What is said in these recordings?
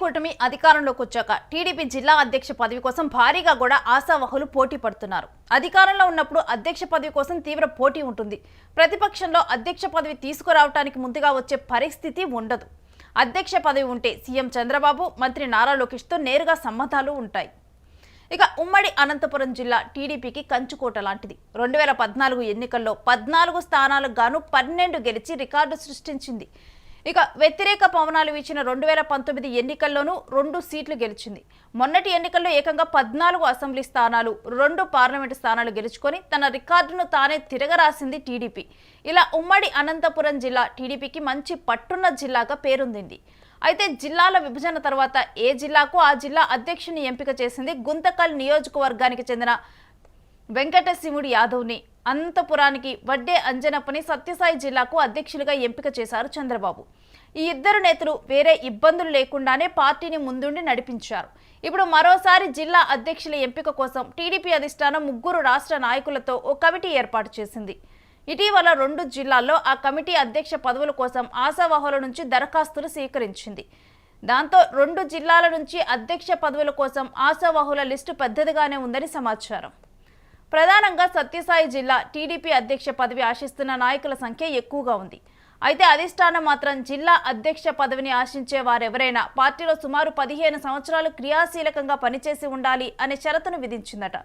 కూటమి అధికారంలోకి వచ్చాక టీడీపీ జిల్లా అధ్యక్ష పదవి కోసం భారీగా కూడా ఆశావహులు పోటీ పడుతున్నారు. అధికారంలో ఉన్నప్పుడు అధ్యక్ష పదవి కోసం తీవ్ర పోటీ ఉంటుంది. ప్రతిపక్షంలో అధ్యక్ష పదవి తీసుకురావడానికి ముందుగా వచ్చే పరిస్థితి ఉండదు. అధ్యక్ష పదవి ఉంటే సీఎం చంద్రబాబు మంత్రి నారా లోకేష్తో నేరుగా సంబంధాలు ఉంటాయి. ఇక ఉమ్మడి అనంతపురం జిల్లా టీడీపీకి కంచుకోట లాంటిది. రెండు వేల పద్నాలుగు ఎన్నికల్లో పద్నాలుగు స్థానాలకు గాను పన్నెండు గెలిచి రికార్డు సృష్టించింది. ఇక వ్యతిరేక పవనాలు వీచిన రెండు వేల పంతొమ్మిది ఎన్నికల్లోనూ రెండు సీట్లు గెలిచింది. మొన్నటి ఎన్నికల్లో ఏకంగా పద్నాలుగు అసెంబ్లీ స్థానాలు రెండు పార్లమెంటు స్థానాలు గెలుచుకొని తన రికార్డును తానే తిరగరాసింది టీడీపీ. ఇలా ఉమ్మడి అనంతపురం జిల్లా టీడీపీకి మంచి పట్టున్న జిల్లాగా పేరొందింది. అయితే జిల్లాల విభజన తర్వాత ఏ జిల్లాకు ఆ జిల్లా అధ్యక్షుని ఎంపిక చేసింది గుంతకల్ నియోజకవర్గానికి చెందిన వెంకటశివుడి యాదవ్ని. అనంతపురానికి వడ్డే అంజనప్పని సత్యసాయి జిల్లాకు అధ్యక్షులుగా ఎంపిక చేశారు చంద్రబాబు. ఈ ఇద్దరు నేతలు వేరే ఇబ్బందులు లేకుండానే పార్టీని ముందుండి నడిపించారు. ఇప్పుడు మరోసారి జిల్లా అధ్యక్షుల ఎంపిక కోసం టీడీపీ అధిష్టానం ముగ్గురు రాష్ట్ర నాయకులతో ఓ కమిటీ ఏర్పాటు చేసింది. ఇటీవల రెండు జిల్లాల్లో ఆ కమిటీ అధ్యక్ష పదవుల కోసం ఆశావాహుల నుంచి దరఖాస్తులు స్వీకరించింది. దాంతో రెండు జిల్లాల నుంచి అధ్యక్ష పదవుల కోసం ఆశావాహుల లిస్టు పెద్దదిగానే ఉందని సమాచారం. ప్రధానంగా సత్యసాయి జిల్లా టీడీపీ అధ్యక్ష పదవి ఆశిస్తున్న నాయకుల సంఖ్య ఎక్కువగా ఉంది. అయితే అధిష్టానం మాత్రం జిల్లా అధ్యక్ష పదవిని ఆశించే వారెవరైనా పార్టీలో సుమారు పదిహేను సంవత్సరాలు క్రియాశీలకంగా పనిచేసి ఉండాలి అనే షరతును విధించిందట.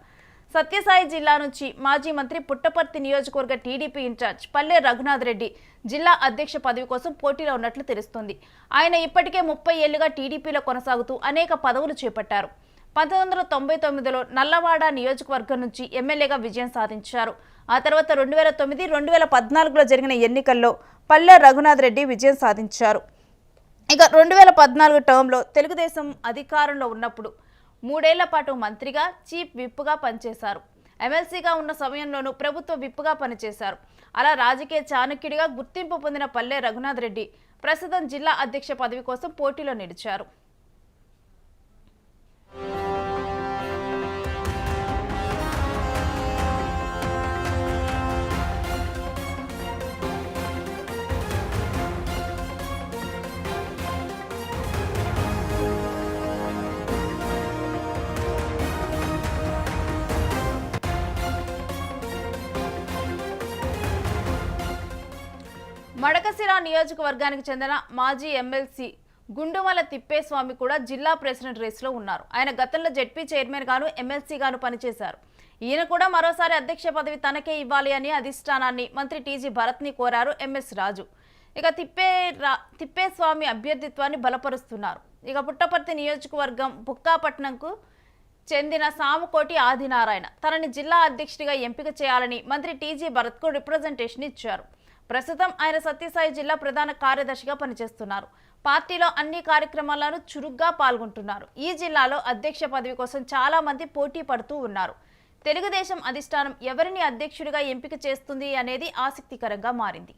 సత్యసాయి జిల్లా నుంచి మాజీ మంత్రి పుట్టపర్తి నియోజకవర్గ టీడీపీ ఇన్ఛార్జ్ పల్లె రఘునాథ్ రెడ్డి జిల్లా అధ్యక్ష పదవి కోసం పోటీలో ఉన్నట్లు తెలుస్తోంది. ఆయన ఇప్పటికే ముప్పై ఏళ్ళుగా టీడీపీలో కొనసాగుతూ అనేక పదవులు చేపట్టారు. పంతొమ్మిది వందల తొంభై తొమ్మిదిలో నల్లవాడ నియోజకవర్గం నుంచి ఎమ్మెల్యేగా విజయం సాధించారు. ఆ తర్వాత రెండు వేల తొమ్మిది రెండు వేల పద్నాలుగులో జరిగిన ఎన్నికల్లో పల్లె రఘునాథ్ రెడ్డి విజయం సాధించారు. ఇక రెండు వేల పద్నాలుగు టర్మ్లో తెలుగుదేశం అధికారంలో ఉన్నప్పుడు మూడేళ్ళ పాటు మంత్రిగా చీఫ్ విప్గా పనిచేశారు. ఎమ్మెల్సీగా ఉన్న సమయంలోనూ ప్రభుత్వ విప్గా పనిచేశారు. అలా రాజకీయ చాణక్యుడిగా గుర్తింపు పొందిన పల్లె రఘునాథ్ రెడ్డి ప్రస్తుతం జిల్లా అధ్యక్ష పదవి కోసం పోటీలో నిలిచారు. మడకసిరా నియోజకవర్గానికి చెందిన మాజీ ఎమ్మెల్సీ గుండుమల తిప్పేస్వామి కూడా జిల్లా ప్రెసిడెంట్ రేసులో ఉన్నారు. ఆయన గతంలో జెడ్పీ చైర్మన్ గాను ఎమ్మెల్సీగాను పనిచేశారు. ఈయన కూడా మరోసారి అధ్యక్ష పదవి తనకే ఇవ్వాలి అని అధిష్టానాన్ని మంత్రి టీజీ భరత్ని కోరారు ఎంఎస్ రాజు. ఇక తిప్పే రా తిప్పేస్వామి అభ్యర్థిత్వాన్ని బలపరుస్తున్నారు. ఇక పుట్టపర్తి నియోజకవర్గం బుక్కాపట్నంకు చెందిన సాముకోటి ఆదినారాయణ తనని జిల్లా అధ్యక్షుడిగా ఎంపిక చేయాలని మంత్రి టీజీ భరత్కు రిప్రజెంటేషన్ ఇచ్చారు. ప్రస్తుతం ఆయన సత్యసాయి జిల్లా ప్రధాన కార్యదర్శిగా పనిచేస్తున్నారు. పార్టీలో అన్ని కార్యక్రమాలను చురుగ్గా పాల్గొంటున్నారు. ఈ జిల్లాలో అధ్యక్ష పదవి కోసం చాలా మంది పోటీ పడుతూ ఉన్నారు. తెలుగుదేశం అధిష్టానం ఎవరిని అధ్యక్షుడిగా ఎంపిక చేస్తుంది అనేది ఆసక్తికరంగా మారింది.